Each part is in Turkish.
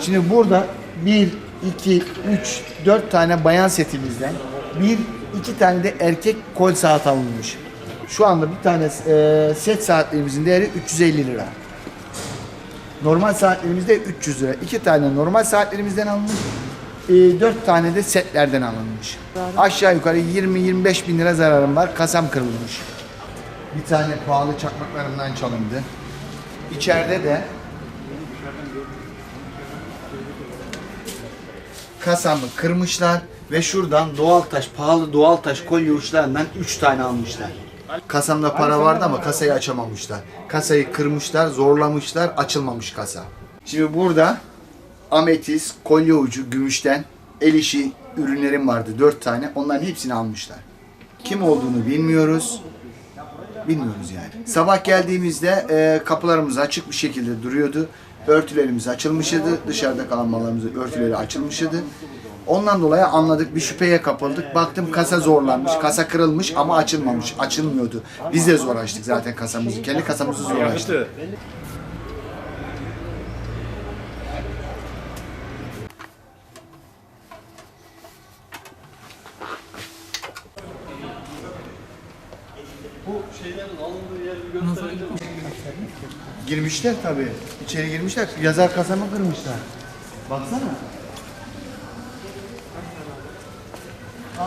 Şimdi burada 1, 2, 3, 4 tane bayan setimizden bir, iki tane de erkek kol saat alınmış. Şu anda bir tane e, set saatlerimizin değeri 350 lira. Normal saatlerimizde 300 lira. İki tane normal saatlerimizden alınmış. E, dört tane de setlerden alınmış. Aşağı yukarı 20-25 bin lira zararım var. Kasam kırılmış. Bir tane pahalı çakmaklarımdan çalındı. İçeride de kasamı kırmışlar ve şuradan doğal taş, pahalı doğal taş kolye uçlarından 3 tane almışlar. Kasamda para vardı ama kasayı açamamışlar. Kasayı kırmışlar, zorlamışlar, açılmamış kasa. Şimdi burada ametis, kolye ucu, gümüşten el işi ürünlerim vardı 4 tane. Onların hepsini almışlar. Kim olduğunu bilmiyoruz. Bilmiyoruz yani. Sabah geldiğimizde e, kapılarımız açık bir şekilde duruyordu. Örtülerimiz açılmıştı. Dışarıda kalan mallarımızın örtüleri açılmıştı. Ondan dolayı anladık bir şüpheye kapıldık. Baktım kasa zorlanmış, kasa kırılmış ama açılmamış, açılmıyordu. Biz de zor açtık zaten kasamızı. Kendi kasamızı zor açtık. Bu şeylerin alındığı yeri gösterebilir? Girmişler tabii. İçeri girmişler. Yazar kasamı kırmışlar. Baksana.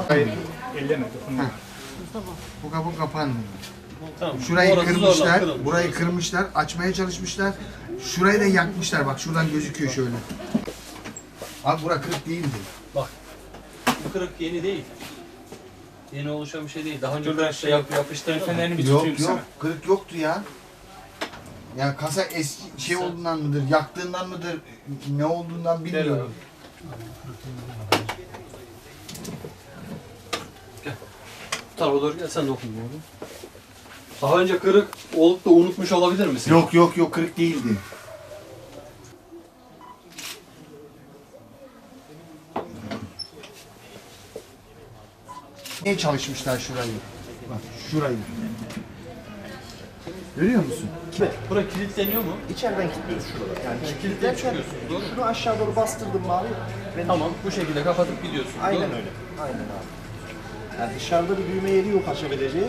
Hayır. Elleme dokunma. Bu kapı kapandı. Tamam. Şurayı Orası zorla kırmışlar, kırılmış. burayı kırmışlar, açmaya çalışmışlar. Şurayı da yakmışlar. Bak şuradan gözüküyor şöyle. Abi bura kırık değildi. Bak. Bu kırık yeni değil. Yeni oluşan bir şey değil. Daha önce kırık şey yap, yapıştırıldı. Fenerini bir Yok tutayım yok, sana. kırık yoktu ya. Ya kasa eski şey olduğundan mıdır, yaktığından mıdır, ne olduğundan bilmiyorum. Tarafa doğru gel sen dokun bunu. Daha önce kırık olup da unutmuş olabilir misin? Yok yok yok kırık değildi. Niye çalışmışlar şurayı? Bak şurayı. Görüyor musun? Bura kilitleniyor mu? İçeriden kilitliyoruz şuraları. Yani kilitlerken kilitlenip çıkıyorsun, doğru şunu aşağı doğru bastırdım mavi. Ben Tamam bu şekilde kapatıp gidiyorsun. Aynen doğru öyle. Aynen abi. Yani dışarıda bir büyüme yeri yok açabileceği.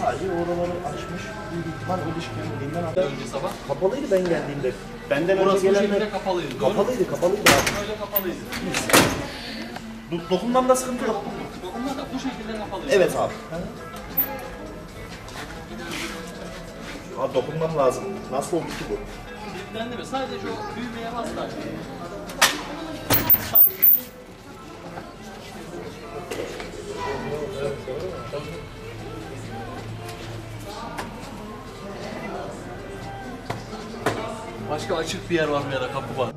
Sadece oraları açmış. Büyük ihtimal o kemiğinden attı. Önce sabah. Kapalıydı ben geldiğimde. Benden Burası önce bu gelenler şekilde kapalıydı. Doğru mu? kapalıydı, kapalıydı abi. Böyle kapalıydı. Do- dokunmamda sıkıntı yok. Da bu şekilde kapalıydı. Evet abi. Abi dokunmam lazım. Nasıl oldu ki bu? Kilitlendi mi? Sadece o düğmeye bas da. Başka açık bir yer var mı ya da kapı var?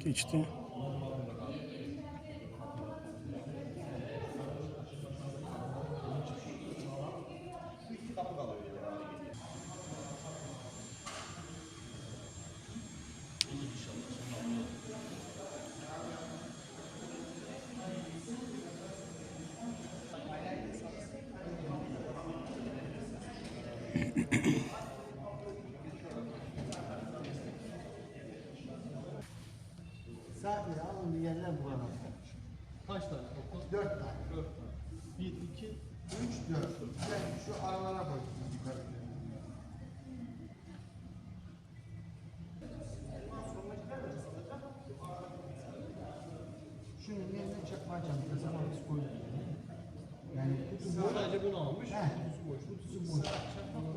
geçti. Dört tane. Dört tane. Bir, iki, Üç, dört. Ben şu aralara koydum yukarı. Şunun yerine çakma çantası ama biz koyduk. Yani kutu boş. sadece bunu almış. He. Kutusu boş. Kutusu boş.